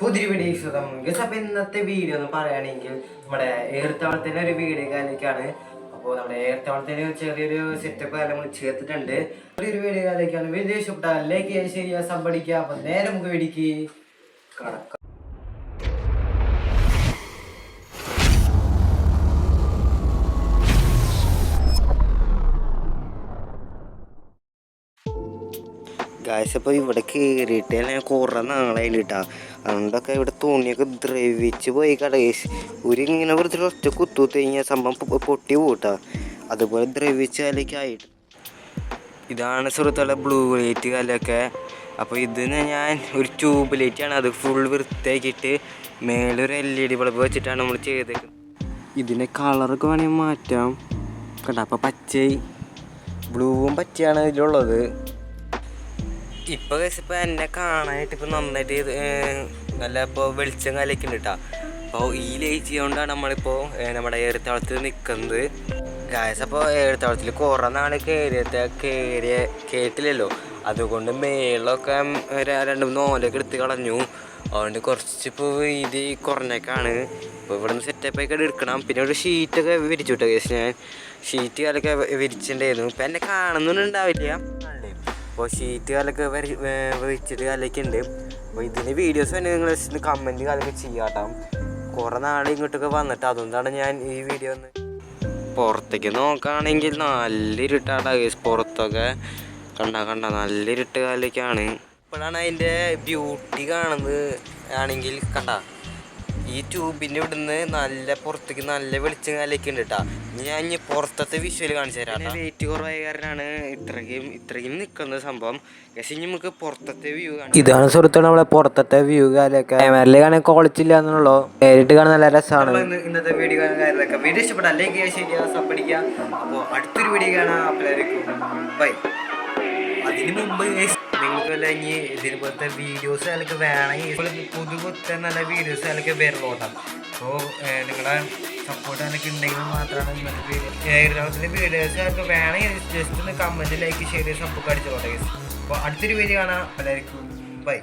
പുതിയ വീഡിയോ അപ്പം ഇന്നത്തെ വീഡിയോ എന്ന് പറയുകയാണെങ്കിൽ നമ്മുടെ ഏർത്താവളത്തിന്റെ ഒരു വീഡിയോ കാലിലേക്കാണ് അപ്പോൾ നമ്മുടെ ഏർത്താവളത്തിന് ചെറിയൊരു സെറ്റപ്പ് കാലം നമ്മൾ ചേർത്തിട്ടുണ്ട്. ഒരു വീഡിയോ കാലിലേക്കാണ് വീഡിയോ ഇഷ്ടപ്പെട്ടാൽ ലൈക്ക് ചെയ്യാൻ ശരിയാ സമ്പടിക്കുക അപ്പം നേരെ നമുക്ക് വേടിക്ക് കടക്കാം. ഗായ്സ് അപ്പോൾ ഇവിടെ കയറിയിട്ട് ഞാൻ കുറേ നാളായില്ല കേട്ടാ അതുകൊണ്ടൊക്കെ ഇവിടെ തുണിയൊക്കെ ദ്രവിച്ച് പോയി കടകേസ് ഒരു ഇങ്ങനെ വെറുതെ ഒറ്റ കുത്തു കഴിഞ്ഞാൽ സംഭവം പൊട്ടി പോട്ടാ അതുപോലെ ദ്രവിച്ച് ഇതാണ് സുഹൃത്തുക്കളെ ബ്ലൂ ലൈറ്റ് കാലൊക്കെ അപ്പോൾ ഇതിന് ഞാൻ ഒരു ട്യൂബ് ലൈറ്റാണ് അത് ഫുൾ വൃത്തിയാക്കിയിട്ട് മേലൊരു എൽ ഇ ഡി ബൾബ് വെച്ചിട്ടാണ് നമ്മൾ ചെയ്തേക്കുന്നത് ഇതിന്റെ കളറൊക്കെ വേണമെങ്കിൽ മാറ്റാം. കണ്ട? അപ്പോൾ പച്ചയായി. ബ്ലൂവും പച്ചയാണ് ഇതിലുള്ളത്. ഇപ്പൊ ഇപ്പൊ എന്നെ കാണാനായിട്ട് ഇപ്പൊ നന്നായിട്ട് നല്ല ഇപ്പോൾ വെളിച്ചം കലക്കുന്നുണ്ട് കേട്ടോ അപ്പോൾ ഈ ലൈറ്റ് കൊണ്ടാണ് നമ്മളിപ്പോൾ ഏർ, നമ്മുടെ ഏറത്താളത്തിൽ നിൽക്കുന്നത് ഗായസ് അപ്പോൾ ഏറത്താളത്തിൽ കുറേ നാൾ കയറിയത്തെ കയറിയ കേട്ടില്ലല്ലോ. അതുകൊണ്ട് മേളൊക്കെ രണ്ടു മൂന്ന് ഓലൊക്കെ എടുത്ത് കളഞ്ഞു. അതുകൊണ്ട് കുറച്ച് ഇപ്പോൾ ഇത് കുറഞ്ഞേക്കാണ് ഇപ്പോൾ ഇവിടെ നിന്ന് സെറ്റപ്പ് ഒക്കെ എടുക്കണം. പിന്നെ ഒരു ഷീറ്റൊക്കെ വിരിച്ചു വിട്ടോ കേസ് ഞാൻ. ഷീറ്റ് കാലൊക്കെ വിരിച്ചിട്ടുണ്ടായിരുന്നു ഇപ്പം എന്നെ കാണുന്നുണ്ടാവില്ല അപ്പോൾ ഷീറ്റ് കാലൊക്കെ വരി വെച്ചിട്ട് കാലൊക്കെ ഉണ്ട് അപ്പോൾ ഇതിന് വീഡിയോസ് തന്നെ നിങ്ങൾ കമന്റ് കാലൊക്കെ ചെയ്യാട്ടോ. കുറേ നാൾ ഇങ്ങോട്ടൊക്കെ വന്നിട്ട് അതുകൊണ്ടാണ് ഞാൻ ഈ വീഡിയോ ഒന്ന് പുറത്തേക്ക് നോക്കുകയാണെങ്കിൽ നല്ല ഇരുട്ടാണ് പുറത്തൊക്കെ കണ്ട കണ്ട നല്ല ഇരുട്ട് കാലൊക്കെയാണ്. ഇപ്പോഴാണ് അതിന്റെ ബ്യൂട്ടി കാണുന്നത്. ആണെങ്കിൽ കണ്ട. ഈ ട്യൂബിന്റെ ഇവിടുന്ന് നല്ല പുറത്തേക്ക് നല്ല വെളിച്ചം കാലൊക്കെ ഉണ്ട് കേട്ടോ ഞാൻ ഇനി പുറത്തത്തെ വിഷ്വൽ കാണിച്ചു തരാം വെയിറ്റ് കുറവായ കാരണമാണ് ഇത്രയും ഇത്രയും നിൽക്കുന്ന സംഭവം. പക്ഷേ ഇനി നമുക്ക് പുറത്തത്തെ വ്യൂ ഇതാണ് സുഹൃത്തുക്കൾ നമ്മളെ പുറത്തത്തെ വ്യൂ കാലൊക്കെ. ക്യാമറയിൽ കാണാൻ ക്വാളിറ്റി ഇല്ല എന്നുള്ളൂ നേരിട്ട് കാണാൻ നല്ല രസമാണ് ഇന്നത്തെ വീഡിയോ കാര്യങ്ങളൊക്കെ. വീഡിയോ ഇഷ്ടപ്പെട്ടാൽ ലൈക്ക് ശരിയാ സപ്പടിക്കുക അപ്പോൾ അടുത്തൊരു വീഡിയോ കാണാം. അപ്പോഴായിരിക്കും ബൈ അതിന് മുമ്പ് വല്ല ഇനി ഇതിനെപ്പോലത്തെ വീഡിയോസ് അതിലൊക്കെ വേണമെങ്കിൽ പുതു പുത്തൻ നല്ല വീഡിയോസ് അതിലൊക്കെ വരുന്നോട്ടാം. അപ്പോൾ നിങ്ങളുടെ സപ്പോർട്ട് അതിലൊക്കെ ഉണ്ടെങ്കിൽ മാത്രമാണ് ഇന്നത്തെ വീഡിയോസ് അതിലൊക്കെ വേണമെങ്കിൽ ജസ്റ്റ് ഒന്ന് കമന്റ് ലൈക്ക് ഷെയർ സപ്പോർട്ട് അടിച്ചോട്ടെ അപ്പോൾ അടുത്തൊരു വീഡിയോ കാണാം. എല്ലാവർക്കും ബൈ